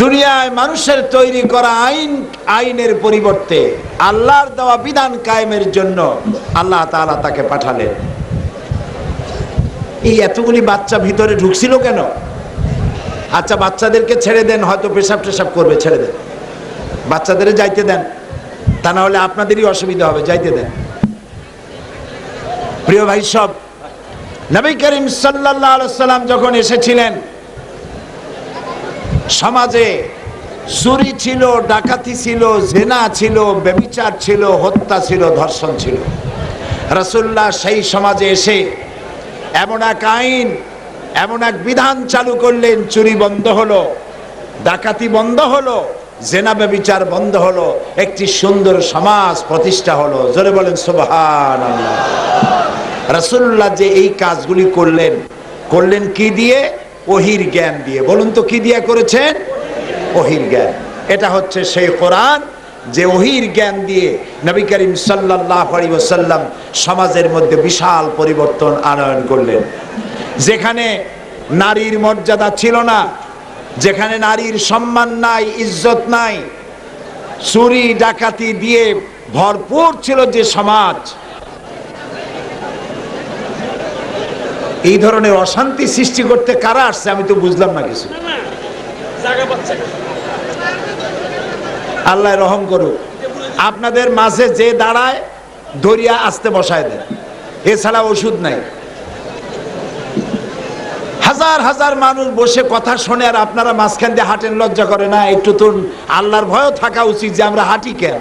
দুনিয়ায় মানুষের তৈরি করা আইন, আইনের পরিবর্তে আল্লাহর দেওয়া বিধান কায়েমের জন্য আল্লাহ তাআলা তাকে পাঠালেন। এই এতগুলি বাচ্চা ভিতরে ঢুকছিল কেন? আচ্ছা বাচ্চাদেরকে ছেড়ে দেন, হয়তো পেশাব টেশাব করবে, ছেড়ে দেন। বাচ্চাদের যাইতে দেন, তা না হলে আপনাদেরই অসুবিধা হবে, যাইতে দেন। প্রিয় ভাই সব, নবী করিম আলাইহি সাল্লাম যখন এসেছিলেন সমাজে চুরি ছিল, ডাকাতি ছিল, জেনা ছিল বেবিচার ছিল, হত্যা ছিল, ধর্ষণ ছিল। রসুল্লাহ সেই সমাজে এসে এমন এক আইন, এমন এক বিধান চালু করলেন, চুরি বন্ধ হলো, ডাকাতি বন্ধ হলো, জেনা বেবিচার বন্ধ হলো, একটি সুন্দর সমাজ প্রতিষ্ঠা হলো। জোরে বলেন সুবহান রাসূলুল্লাহ যে এই কাজগুলি করলেন করলেন কি দিয়ে? ওহির জ্ঞান দিয়ে। বলুন তো কি দিয়ে করেছেন? ওহির জ্ঞান। এটা হচ্ছে সেই কোরআন যে ওহির জ্ঞান দিয়ে নবী করিম আলাইহি সমাজের মধ্যে বিশাল পরিবর্তন আনয়ন করলেন। যেখানে নারীর মর্যাদা ছিল না, যেখানে নারীর সম্মান নাই, ইজ্জত নাই, চুরি, ডাকাতি দিয়ে ভরপুর ছিল যে সমাজ এই ধরনের অশান্তি সৃষ্টি করতে কারা আসছে আমি তো বুঝলাম না কিছু। আল্লাহ রহম করুক। আপনাদের মাঝে যে দাঁড়ায় দরিয়া আসতে বসায় দেন। এছাড়া ওষুধ নাই। হাজার হাজার মানুষ বসে কথা শোনে আর আপনারা মাঝখান দিয়ে হাঁটেন লজ্জা করে না একটু তো আল্লাহর ভয়ও থাকা উচিত যে আমরা হাঁটি কেন?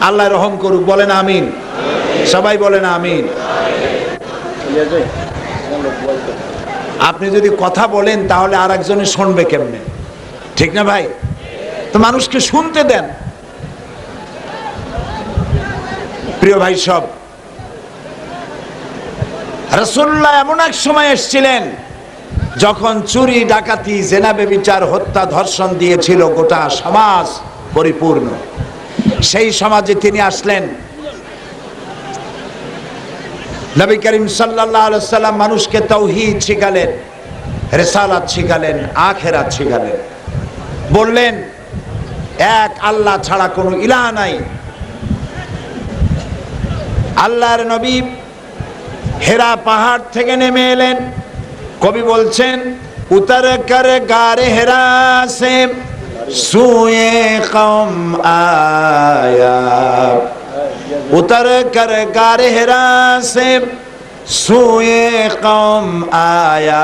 আল্লাহ রহম করুক বলেন আমিন। সবাই বলেন আমিন। আপনি যদি কথা বলেন, তাহলে আর একজনে শুনবে কেমনে? ঠিক না ভাই? তো মানুষকে শুনতে দেন। প্রিয় ভাই সব রসুল্লাহ এমন এক সময় এসছিলেন, যখন চুরি, ডাকাতি জেনাবে বিচার হত্যা, ধর্ষণ দিয়েছিল গোটা সমাজ পরিপূর্ণ। সেই সমাজে তিনি আসলেন। নবী করিম সাল্লাহ সাল্লাম মানুষকে তৌহিদ শিখালেন, রেসালাত শিখালেন, আখেরাত শিখালেন। বললেন, এক আল্লাহ ছাড়া কোনো ইলাহ নাই। আল্লাহর নবী হেরা পাহাড় থেকে নেমে এলেন। কবি বলছেন, উতর কর গারে হেরা সে সুয়ে কম আয়া। उतर कर गार हेरा से सोए कौम आया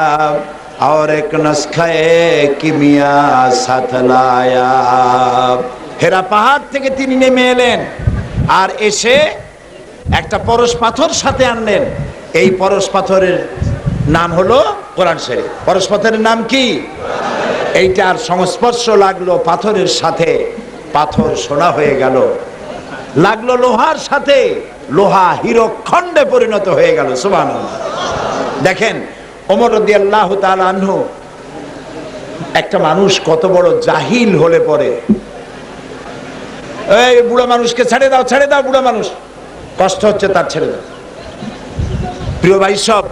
और एक नस्खे किमिया साथ लाया হেরা পাহাড় থেকে তিনি নেমে এলেন আর এসে একটা পরশ পাথর সাথে আনলেন এই পরশ পাথরের নাম হলো কোরআন শরীফ পরশ পাথরের নাম কি এইটার সংস্পর্শ লাগলো পাথরের সাথে পাথর সোনা হয়ে গেল লাগল লোহার সাথে। লোহা হিরো খণ্ডে পরিণত হয়ে গেল সুবান দেখেন একটা মানুষ কত বড় জাহিল হলে পরে। এই বুড়ো মানুষকে ছেড়ে দাও ছেড়ে দাও বুড়ো মানুষ। কষ্ট হচ্ছে তার ছেড়ে দাও। প্রিয় ভাই সব,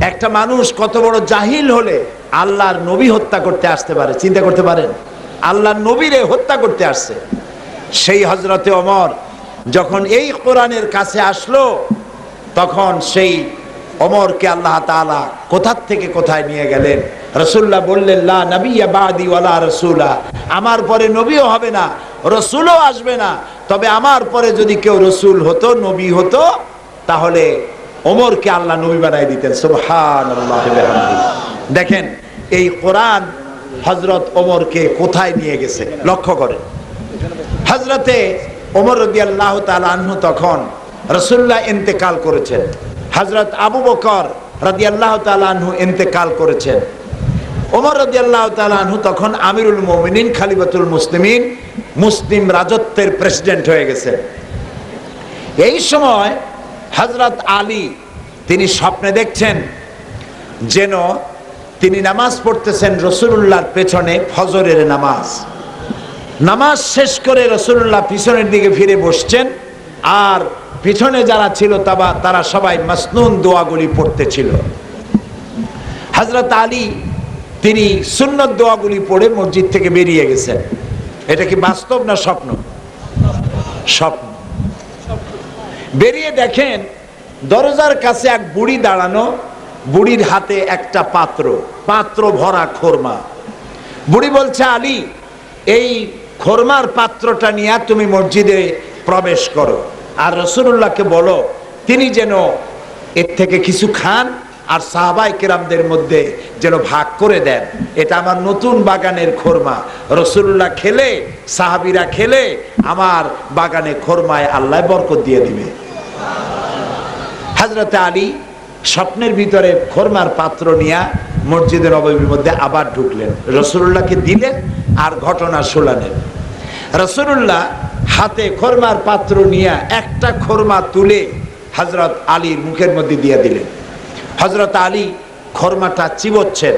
একটা মানুষ কত বড় জাহিল হলে আল্লাহর নবী হত্যা করতে আসতে পারে। চিন্তা করতে পারেন, আল্লাহর নবীরে হত্যা করতে আসছে। সেই হজরতে অমর যখন এই কোরআনের কাছে আসলো, তখন সেই অমরকে আল্লাহ তালা কোথার থেকে কোথায় নিয়ে গেলেন? রসুল্লাহ বললেন রসুলা। আমার পরে নবীও হবে না, রসুলও আসবে না। তবে আমার পরে যদি কেউ রসুল হতো, নবী হতো, তাহলে ওমরকে আল্লাহ নবী বানাই দিতেন। সুবহান দেখেন, এই কোরআন হজরত ওমরকে কোথায় নিয়ে গেছে? লক্ষ্য করেন। হজরতে ওমর আল্লাহ আনহু তখন রসুল্লাহ ইন্তেকাল করেছেন। হজরত আবু বকর রদি আল্লাহ আনহু ইন্তেকাল করেছেন। ওমর রদি আল্লাহ আনহু তখন আমিরুল মোমিনিন খালিবাতুল মুসলিমিন, মুসলিম রাজত্বের প্রেসিডেন্ট হয়ে গেছে এই সময় হজরত আলী, তিনি স্বপ্নে দেখছেন যেন তিনি নামাজ পড়তেছেন রসুল্লাহর পেছনে ফজরের নামাজ। নামাজ শেষ করে রসুল্লাহ পিছনের দিকে ফিরে বসছেন, আর পিছনে যারা ছিল তাবা, তারা সবাই মাসনুন দোয়াগুলি পড়তেছিল। হজরত আলী, তিনি সুন্নত দোয়াগুলি পড়ে মসজিদ থেকে বেরিয়ে গেছেন। এটা কি বাস্তব না স্বপ্ন? স্বপ্ন। বেরিয়ে দেখেন দরজার কাছে এক বুড়ি দাঁড়ানো, বুড়ির হাতে একটা পাত্র পাত্র ভরা খোরমা। বুড়ি বলছে, আলী, এই খোরমার পাত্রটা নিয়ে তুমি মসজিদে প্রবেশ করো। আর রসুল্লাহকে বলো, তিনি যেন এর থেকে কিছু খান আর সাহাবাই কেরামদের মধ্যে যেন ভাগ করে দেন। এটা আমার নতুন বাগানের খোরমা। রসুল্লাহ খেলে, সাহাবিরা খেলে, আমার বাগানে খোরমায় আল্লাহ বরকত দিয়ে দিবে। হাজরতে আলী স্বপ্নের ভিতরে খোরমার পাত্র নিয়ে মসজিদের নবমীর মধ্যে আবার ঢুকলেন। রসুল্লাহকে দিলেন আর ঘটনা শোনালেন। রসুল্লাহ হাতে খোরমার পাত্র নিয়ে একটা খোরমা তুলে হজরত আলীর মুখের মধ্যে দিয়ে দিলেন। হজরত আলী খোরমাটা চিবোচ্ছেন।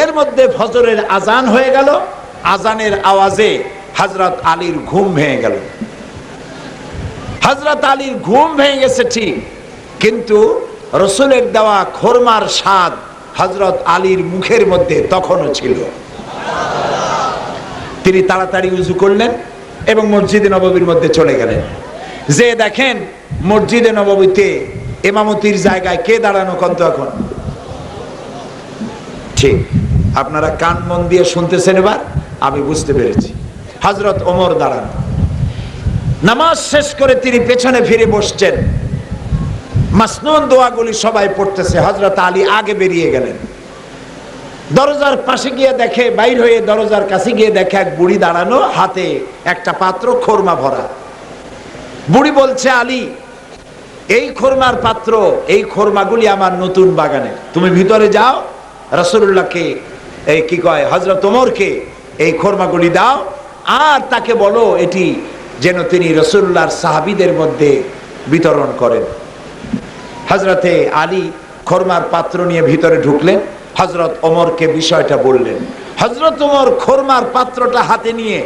এর মধ্যে ফজরের আজান হয়ে গেল। আজানের আওয়াজে হজরত আলীর ঘুম ভেঙে গেল। হজরত আলীর ঘুম ভেঙে গেছে ঠিক, কিন্তু রসুলের দেওয়া খোরমার স্বাদ হজরত আলীর মুখের মধ্যে তখনও ছিল। তিনি তাড়াতাড়ি উজু করলেন এবং মসজিদে নববীর মধ্যে চলে গেলেন। যে দেখেন, মসজিদে নববীতে এমামতির জায়গায় কে দাঁড়ানো কন্ত এখন? ঠিক, আপনারা কান মন দিয়ে শুনতেছেন এবার? আমি বুঝতে পেরেছি। হজরত ওমর দাঁড়ান। নামাজ শেষ করে তিনি পেছনে ফিরে বসছেন। মাসনুন দোয়াগুলি সবাই পড়তেছে। হজরত আলী আগে বেরিয়ে গেলেন। দরজার পাশে গিয়ে দেখে, বাইর হয়ে দরজার কাছে গিয়ে দেখে এক বুড়ি দাঁড়ানো হাতে একটা পাত্র খোরমা ভরা। বুড়ি বলছে, আলী, এই খোরমার পাত্র, এই খোরমাগুলি আমার নতুন বাগানে। তুমি ভিতরে যাও রসুল্লাহকে এই কি কয় হজরত ওমরকে এই খোরমাগুলি দাও, আর তাকে বলো এটি যেন তিনি রসুল্লাহর সাহাবিদের মধ্যে বিতরণ করেন। হজরতে আলী খোরমার পাত্র নিয়ে ভিতরে ঢুকলেন। হজরত ওমরকে বিষয়টা বললেন। হজরত ওমর খোরমার পাত্রটা হাতে নিয়ে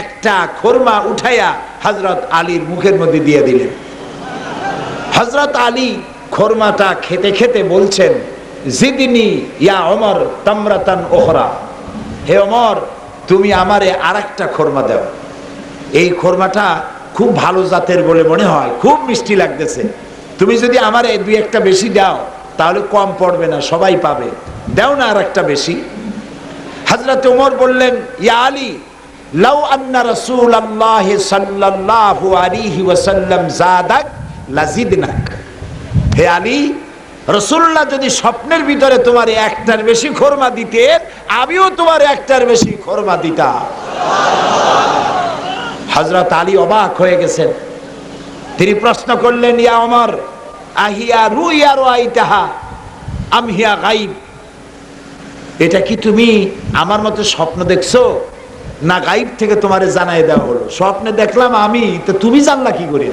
একটা খোরমা উঠাইয়া হজরত আলীর মুখের মধ্যে দিয়ে দিলেন। হজরত আলী খোরমাটা খেতে খেতে বলছেন, জিদিনি ইয়া অমর তামরাতান ওহরা। হে অমর তুমি আমারে আর একটা খোরমা দাও। এই খোরমাটা খুব ভালো জাতের বলে মনে হয়, খুব মিষ্টি লাগতেছে। তুমি যদি আমারে দুই একটা বেশি দাও তাহলে কম পড়বে না, সবাই পাবে। দেও না আর একটা বেশি। হজরত উমর বললেন, ইয়া আলী, লাউ আন্না রাসূল আল্লাহ সাল্লাল্লাহু আলাইহি ওয়াসাল্লাম জাদাক লাজিদনাক। হে আলী রসুল্লাহ যদি স্বপ্নের ভিতরে তোমার একটার বেশি খোরমা দিতে আমিও তোমার একটার বেশি খোরমা দিতাম। হজরত আলী অবাক হয়ে গেছেন। তিনি প্রশ্ন করলেন, ইয়া অমর আহিয়া রু ইয়া রো আইতাহা, আম হিয়া গাইব। এটা কি তুমি আমার মতো স্বপ্ন দেখছ? না গাইব থেকে তোমারে জানাই দেওয়া হলো। স্বপ্নে দেখলাম আমি, তো তুমি জানলা কি করে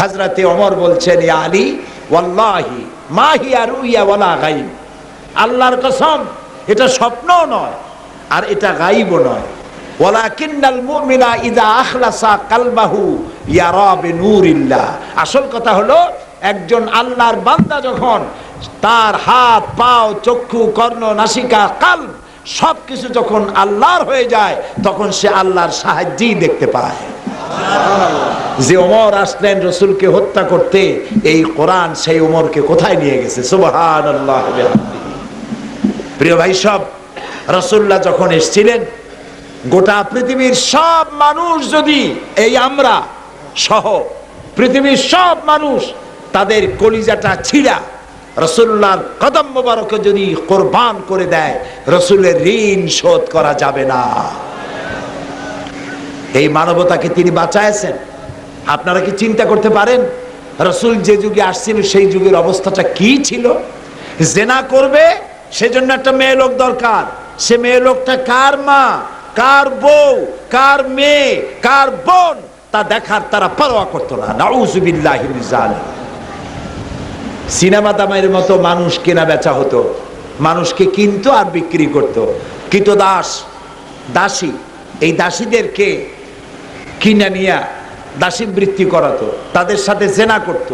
হাজরাতে অমর বলছেন, ইয়া আলী, ওয়াল্লাহি, মা হিয়া রু ইয়া ওয়ালা গাইব। আল্লাহর কসম, এটা স্বপ্নও নয়, আর এটা গাইবও নয়। আসল কথা হলো একজন আল্লাহর বান্দা যখন তার হাত, পাও, চক্ষু, কর্ণ, নাসিকা কাল সব কিছু যখন আল্লাহর হয়ে যায়, তখন সে আল্লাহর সাহায্যেই দেখতে পায়। যে ওমর আসলেন রসুলকে হত্যা করতে, এই কোরআন সেই ওমরকে কোথায় নিয়ে গেছে? সুবহান আল্লাহ প্রিয় ভাই সব, রসুল্লাহ যখন এসছিলেন, গোটা পৃথিবীর সব মানুষ যদি এই আমরা সহ, পৃথিবীর সব মানুষ তাদের কলিজাটা ছিঁড়া। রসুল্লাহর কদম মোবারকে যদি কোরবান করে দেয়, রসুলের ঋণ শোধ করা যাবে না। এই মানবতাকে তিনি বাঁচাইছেন আপনারা কি চিন্তা করতে পারেন, রসুল যে যুগে আসছিল, সেই যুগের অবস্থাটা কি ছিল? জেনা করবে, সেজন্য একটা মেয়ে লোক দরকার। সে মেয়ে লোকটা কার মা, কার বউ, কার মেয়ে, কার বোন, তা দেখার তারা পরোয়া করতো না। নাউজুবিল্লাহি। সিনেমা দামের মতো মানুষ কেনা বেচা হতো। মানুষকে কিনতো আর বিক্রি করত। কিত দাস? দাসী। এই দাসীদেরকে কিনে নিয়ে দাসী বৃত্তি করাতো। তাদের সাথে জেনা করত।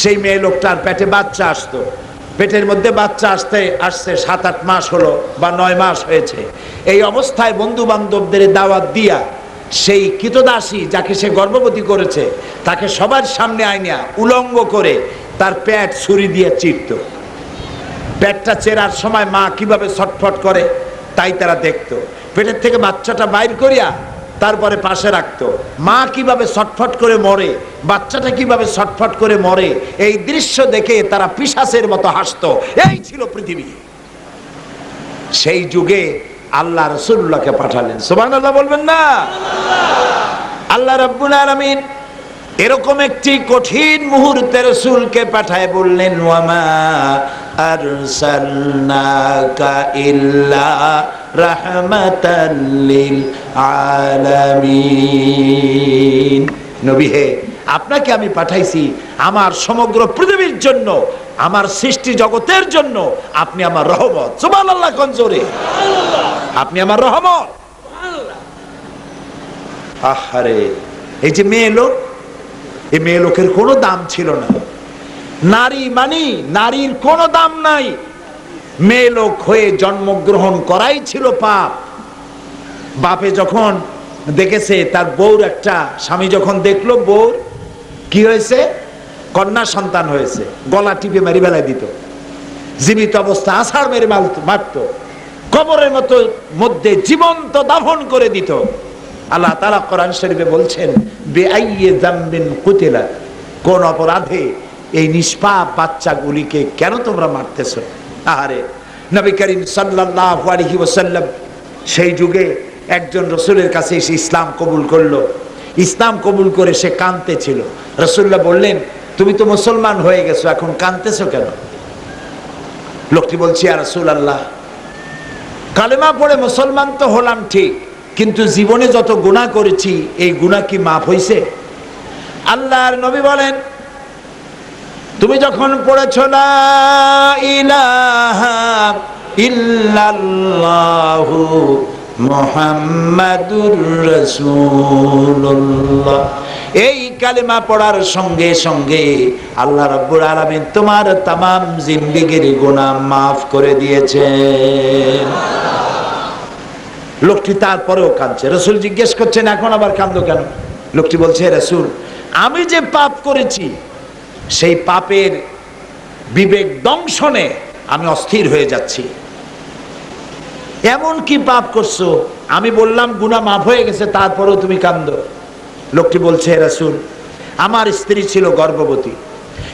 সেই মেয়ে লোকটার পেটে বাচ্চা আসতো। পেটের মধ্যে বাচ্চা আসতে আসছে সাত আট মাস হলো বা নয় মাস হয়েছে। এই অবস্থায় বন্ধু বান্ধবদের দাওয়াত দিয়া সেই কৃতদাসী যাকে সে গর্ভবতী করেছে, তাকে সবার সামনে আইনিয়া উলঙ্গ করে তার প্যাট ছুরি দিয়ে চিরত। প্যাটটা চেরার সময় মা কীভাবে ছটফট করে, তাই তারা দেখতো। পেটের থেকে বাচ্চাটা বাইর করিয়া তারপরে পাশে রাখতো। মা কীভাবে ছটফট করে মরে, বাচ্চাটা কীভাবে ছটফট করে মরে, এই দৃশ্য দেখে তারা পিশাচের মতো হাসতো। এই ছিল পৃথিবী। সেই যুগে আল্লাহ রসুল্লাহকে পাঠালেন। সুবান আল্লাহ বলবেন না? আল্লাহ রব্বুল আলমিন এরকম একটি কঠিন মুহূর্তে রসুলকে পাঠায় বললেন ওয়ামা ইল্লা আলামিন। নবী হে আপনাকে আমি পাঠাইছি আমার সমগ্র পৃথিবীর জন্য আমার সৃষ্টি জগতের জন্য আপনি আমার রহমত। সুবহানাল্লাহ কঞ্জোরে আপনি আমার রহমত। আহারে এই যে মেয়ে লোক এই মেয়ে লোকের কোনো দাম ছিল না। নারী মানি, নারীর কোনো দাম নাই। মেয়ে লোক হয়ে জন্মগ্রহণ করাই ছিল পাপ। বাপে যখন দেখেছে, তার বউর একটা স্বামী যখন দেখল, বউর কি হয়েছে? কন্যা সন্তান হয়েছে, গলা টিপে মারি বেলায় দিত। জীবিত অবস্থা, আষাঢ় মেরে মারত। কবরের মতো মধ্যে জীবন্ত দাফন করে দিত। আল্লাহ তালা কোরআন শরীফে বলছেন, বেআইয়ে জাম্বিন কুতিলা। কোন অপরাধে এই নিষ্পাপ বাচ্চাগুলিকে কেন তোমরা মারতেছ? আহারে, নবী করিম সাল্লাল্লাহু আলাইহি ওয়াসাল্লাম সেই যুগে একজন রসুলের কাছে এসে ইসলাম কবুল করল। ইসলাম কবুল করে সে কাঁদতে ছিল রসুল্লাহ বললেন, তুমি তো মুসলমান হয়ে গেছো, এখন কাঁদতেছো কেন? লোকটি বলছি আর রসুল আল্লাহ কালেমা পড়ে মুসলমান তো হলাম ঠিক কিন্তু জীবনে যত গুণা করেছি, এই গুণা কি মাফ হইছে? আল্লাহর নবী বলেন, তুমি যখন পড়েছ রাসূলুল্লাহ। এই কালেমা পড়ার সঙ্গে সঙ্গে আল্লাহ রাব্বুল আলামিন তোমার তামাম জিন্দেগির গুনাহ মাফ করে দিয়েছেন। লোকটি তারপরেও কাঁদছে। রসুল জিজ্ঞেস করছেন, এখন আবার কান্দো কেন? লোকটি বলছে রসুল, আমি যে পাপ করেছি, সেই পাপের বিবেক দংশনে আমি অস্থির হয়ে যাচ্ছি। এমন কি পাপ করছ? আমি বললাম গুনা মাফ হয়ে গেছে, তারপরেও তুমি কান্দো লোকটি বলছে রাসুল, আমার স্ত্রী ছিল গর্ভবতী।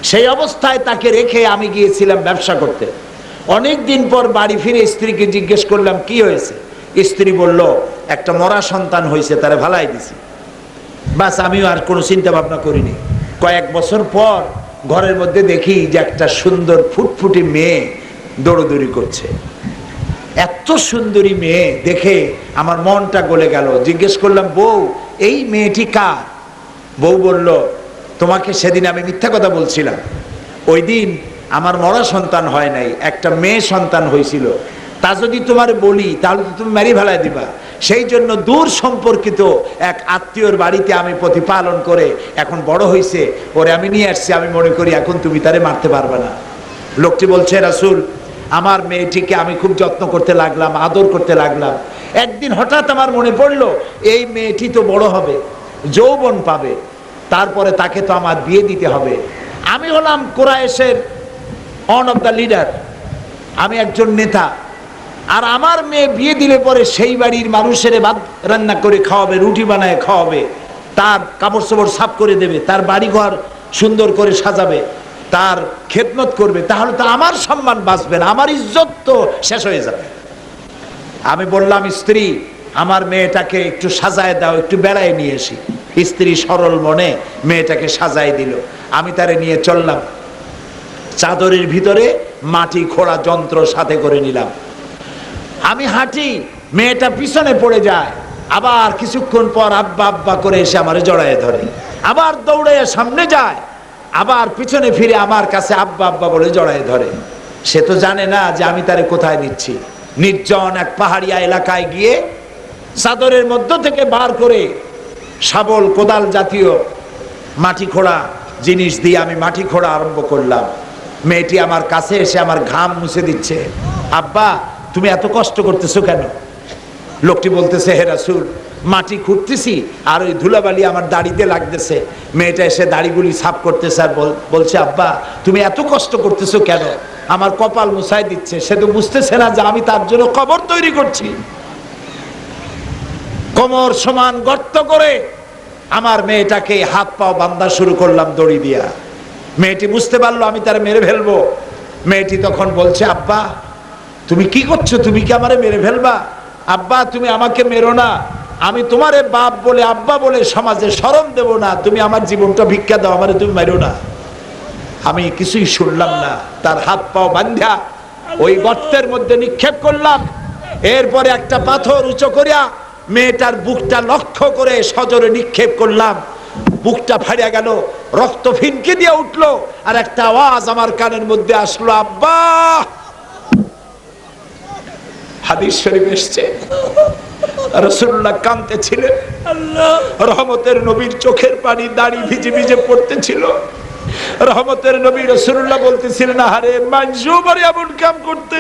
সেই অবস্থায় তাকে রেখে আমি গিয়েছিলাম ব্যবসা করতে। অনেক দিন পর বাড়ি ফিরে স্ত্রীকে জিজ্ঞেস করলাম, কি হয়েছে? স্ত্রী বলল, একটা মরা সন্তান হয়েছে তারা ভালাই দিছি। বাস, আমিও আর কোনো চিন্তা ভাবনা করিনি। কয়েক বছর পর ঘরের মধ্যে দেখি যে একটা সুন্দর ফুটফুটি মেয়ে দৌড়দৌড়ি করছে। এত সুন্দরী মেয়ে দেখে আমার মনটা গলে গেল। জিজ্ঞেস করলাম, বউ, এই মেয়েটি কার? বউ বলল, তোমাকে সেদিন আমি মিথ্যা কথা বলছিলাম। ওই দিন আমার মরা সন্তান হয় নাই, একটা মেয়ে সন্তান হয়েছিল তা যদি তোমার বলি, তাহলে তো তুমি মেরি ফেলায় দিবা। সেই জন্য দূর সম্পর্কিত এক আত্মীয়র বাড়িতে আমি প্রতিপালন করে এখন বড় হয়েছে ওরে আমি নিয়ে আসছি, আমি মনে করি এখন তুমি তারে মারতে পারবে না। লোকটি বলছে, রাসুল, আমার মেয়েটিকে আমি খুব যত্ন করতে লাগলাম, আদর করতে লাগলাম। একদিন হঠাৎ আমার মনে পড়ল, এই মেয়েটি তো বড় হবে, যৌবন পাবে, তারপরে তাকে তো আমার বিয়ে দিতে হবে। আমি হলাম কোরআশের অন অফ দ্য লিডার আমি একজন নেতা আর আমার মেয়ে বিয়ে দিলে পরে সেই বাড়ির মানুষের ভাত রান্না করে খাওয়াবে, রুটি বানায় খাওয়াবে, তার কাপড় চোপড় সাফ করে দেবে, তার বাড়িঘর সুন্দর করে সাজাবে, তার খেদমত করবে, তাহলে তো আমার সম্মান বাঁচবে না, আমার ইজ্জত তো শেষ হয়ে যাবে। আমি বললাম, স্ত্রী, আমার মেয়েটাকে একটু সাজায় দাও, একটু বেড়ায় নিয়ে এসি। স্ত্রী সরল মনে মেয়েটাকে সাজায় দিল। আমি তারে নিয়ে চললাম। চাদরের ভিতরে মাটি খোঁড়া যন্ত্র সাথে করে নিলাম। আমি হাঁটি, মেয়েটা পিছনে পড়ে যায়। আবার কিছুক্ষণ পর আব্বা আব্বা করে এসে আমার জড়ায় ধরে। আবার দৌড়ে সামনে যায়, আবার পিছনে ফিরে আমার কাছে আব্বা আব্বা বলে জড়ায় ধরে। সে তো জানে না যে আমি তারে কোথায় নিচ্ছি। নির্জন এক পাহাড়িয়া এলাকায় গিয়ে চাদরের মধ্য থেকে বার করে শাবল, কোদাল জাতীয় মাটি খোঁড়া জিনিস দিয়ে আমি মাটি খোঁড়া আরম্ভ করলাম। মেয়েটি আমার কাছে এসে আমার ঘাম মুছে দিচ্ছে। আব্বা তুমি এত কষ্ট করতেছো কেন? লোকটি বলতেছে, হে রাসূল, মাটি খুঁড়তেছি আর ওই ধুলাবালি আমার দাড়িতে লাগতেছে। মেয়েটা এসে দাড়িগুলি সাফ করতেছে আর বলছে, আব্বা, তুমি এত কষ্ট করতেছো কেন? আমার কপাল মুছাই দিচ্ছে। সে তো বুঝতেছে না যে আমি তার জন্য কবর তৈরি করছি। কোমর সমান গর্ত করে আমার মেয়েটাকে হাত পাও বান্ধা শুরু করলাম দড়ি দিয়া। মেয়েটি বুঝতে পারল, আমি তার মেরে ফেলব। মেয়েটি তখন বলছে, আব্বা তুমি কি করছ? তুমি কি আমারে মেরে ফেলবা? আব্বা, তুমি আমাকে মেরো না। আমি তোমারে বাপ বলে, আব্বা বলে সমাজে শরম দেব না। তুমি আমার জীবনটা ভিক্ষা দাও, আমারে তুমি মেরো না। আমি কিছুই শুনলাম না। তার হাত পাও বান্ধা ওই গর্তের মধ্যে নিক্ষেপ করলাম। এরপরে একটা পাথর উঁচু করিয়া মেয়েটার বুকটা লক্ষ্য করে সজরে নিক্ষেপ করলাম। বুকটা ফাড়িয়া গেল, রক্ত ফিনকে দিয়ে উঠল, আর একটা আওয়াজ আমার কানের মধ্যে আসলো, আব্বা! হাদিস শরীফ এসছে রসুল্লাহ কানতে ছিলেন রহমতের নবীর চোখের পানি দাড়ি ভিজে ভিজে পড়তেছিল। রহমতের নবী রসুল্লাহ বলতেছিলেন আরে মানজু এমন কাম করতে।